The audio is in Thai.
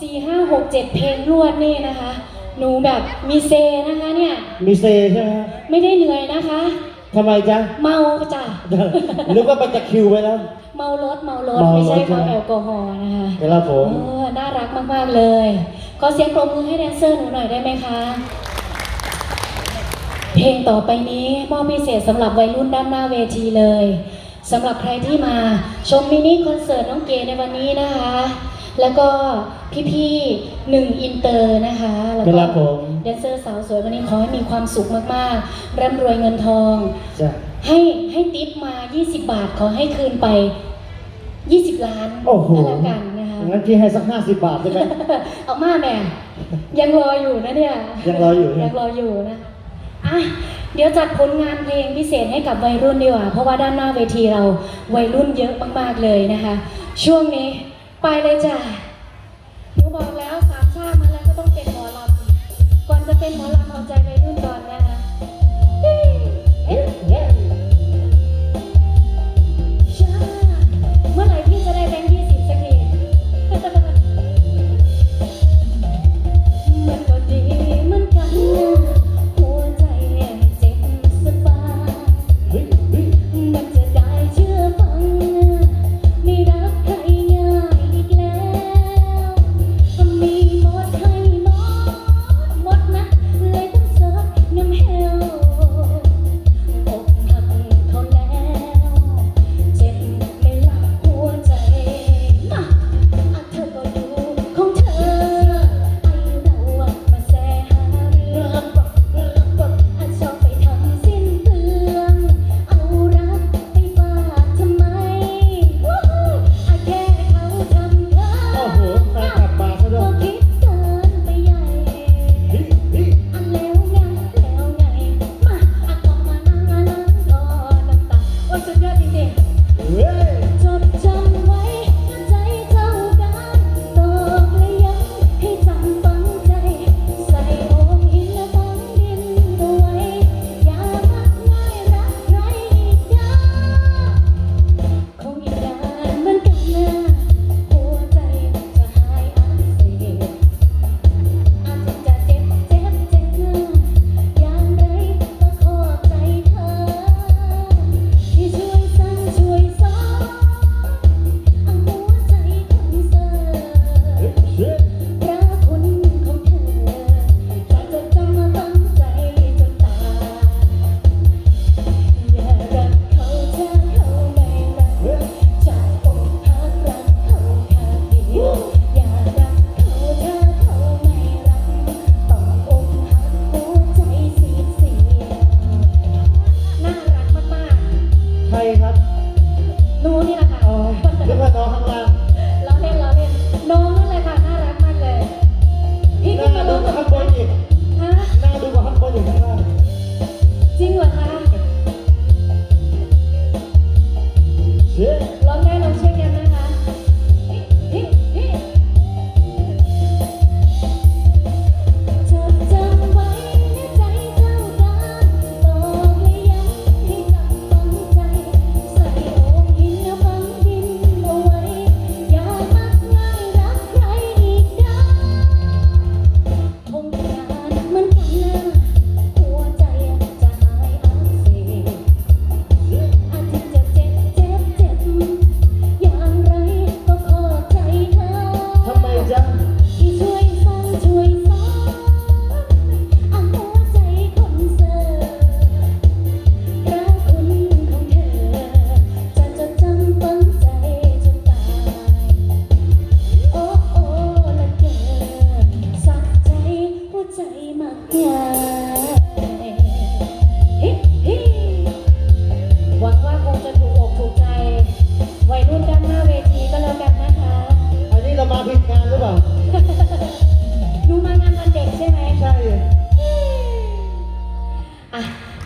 สี่ห้าหกเจ็ดเพลงรวดนี่นะคะ หนูแบบมีเซนะคะเนี่ย มีเซใช่ไหมฮะไม่ได้เหนื่อยนะคะ ทำไมจ๊ะ เมาจ้ะนึกว่ามันจะคิวไปแล้ว เมารถเมารถเมารถไม่ใช่ใช่เมาไหมแอลกอฮอล์นะคะครับผมเออน่ารักมากๆเลยขอเสียงปรบมือให้แดนเซอร์หนูหน่อยได้ไหมคะ เพลงต่อไปนี้มอบพิเศษสำหรับวัยรุ่นด้านหน้าเวทีเลยสำหรับใครที่มาชมมินิคอนเสิร์ตน้องเก๋ในวันนี้นะคะ แล้วก็พี่ๆหนึ่งอินเตอร์นะคะ แล้วคก็รับผม แดนเซอร์สาวสวยวันนี้ขอให้มีความสุขมากๆ ร่ำรวยเงินทอง จ้ะให้ให้ติปมา 20 บาทขอให้คืนไป 20 ล้านโอ้โหก็แล้วกันนะคะ งั้นพี่ให้สักห้าสิบบาทได้ไหม เอามาแม่ยังรออยู่นะเนี่ยยังรออยู่ใช่ไหมยังรออยู่นะอะเดี๋ยวจัดผลงานเพลงพิเศษให้กับวัยรุ่นดีกว่า เพราะว่าด้านหน้าเวทีเราวัยรุ่นเยอะมากๆเลยนะคะ ช่วงนี้ ไปเลยจ้ะหนูบอกแล้วสามชาติมาแล้วก็ต้องเป็นหมอลำก่อนจะเป็นหมอลำเอาใจเลย อ้